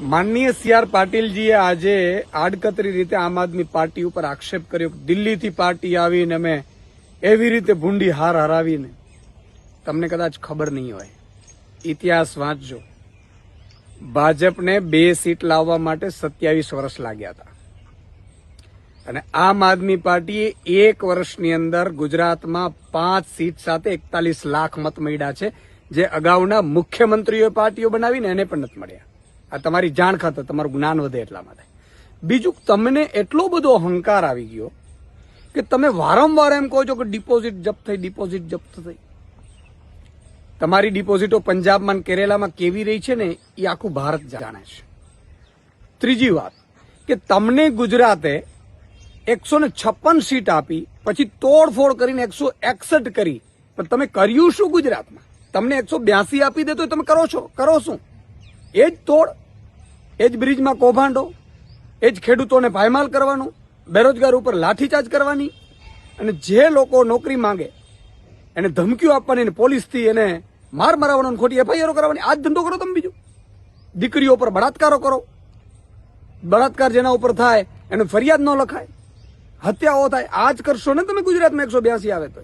માનનીય C R પાટીલજીએ આજે આડકતરી રીતે આમ આદમી પાર્ટી ઉપર આક્ષેપ કર્યો દિલ્હીથી પાર્ટી આવીને અમે એવી રીતે ભૂંડી હાર હરાવીને તમને કદાચ ખબર નહીં હોય. ઇતિહાસ વાંચજો. ભાજપને બે સીટ લાવવા માટે સત્યાવીસ વર્ષ લાગ્યા હતા. અને આમ આદમી પાર્ટીએ એક વર્ષની અંદર ગુજરાતમાં પાંચ સીટ સાથે એકતાલીસ લાખ મત મળ્યા છે, જે અગાઉના મુખ્યમંત્રીઓ પાર્ટીઓ બનાવીને એને પણ નથી મળ્યા. આ તમારી જાણ ખાતર તમારું જ્ઞાન વધે એટલા માટે. બીજું, તમને એટલો બધો અહંકાર આવી ગયો કે તમે વારંવાર એમ કહો છો કે ડિપોઝિટ જપ્ત થઈ ડિપોઝિટ જપ્ત થઈ. તમારી ડિપોઝિટો પંજાબમાં કેરેલામાં કેવી રહી છે ને, એ આખું ભારત જાણે છે. ત્રીજી વાત, કે તમને ગુજરાતે એકસો ને છપ્પન સીટ આપી, પછી તોડફોડ કરીને એકસો એકસઠ કરી. પણ તમે કર્યું શું ગુજરાતમાં? તમને એકસો બ્યાસી આપી દે તો તમે કરો છો, કરો શું? એ જ તોડ એ જ બ્રિજમાં કૌભાંડો, એ જ ખેડૂતોને પાયમાલ કરવાનું, બેરોજગાર ઉપર લાઠીચાર્જ કરવાની, અને જે લોકો નોકરી માંગે, એને ધમકીઓ આપવાની અને પોલીસથી એને માર મરાવવાનો ખોટી એફઆઈઆરો કરવાની, આ ધંધો કરો તમે બીજું. દીકરીઓ પર બળાત્કારો કરો. બળાત્કાર જેના ઉપર થાય, એને ફરિયાદ ન લખાય. હત્યાઓ થાય. આ જ કરશો ને તમે ગુજરાતમાં એકસો બ્યાસી આવે તો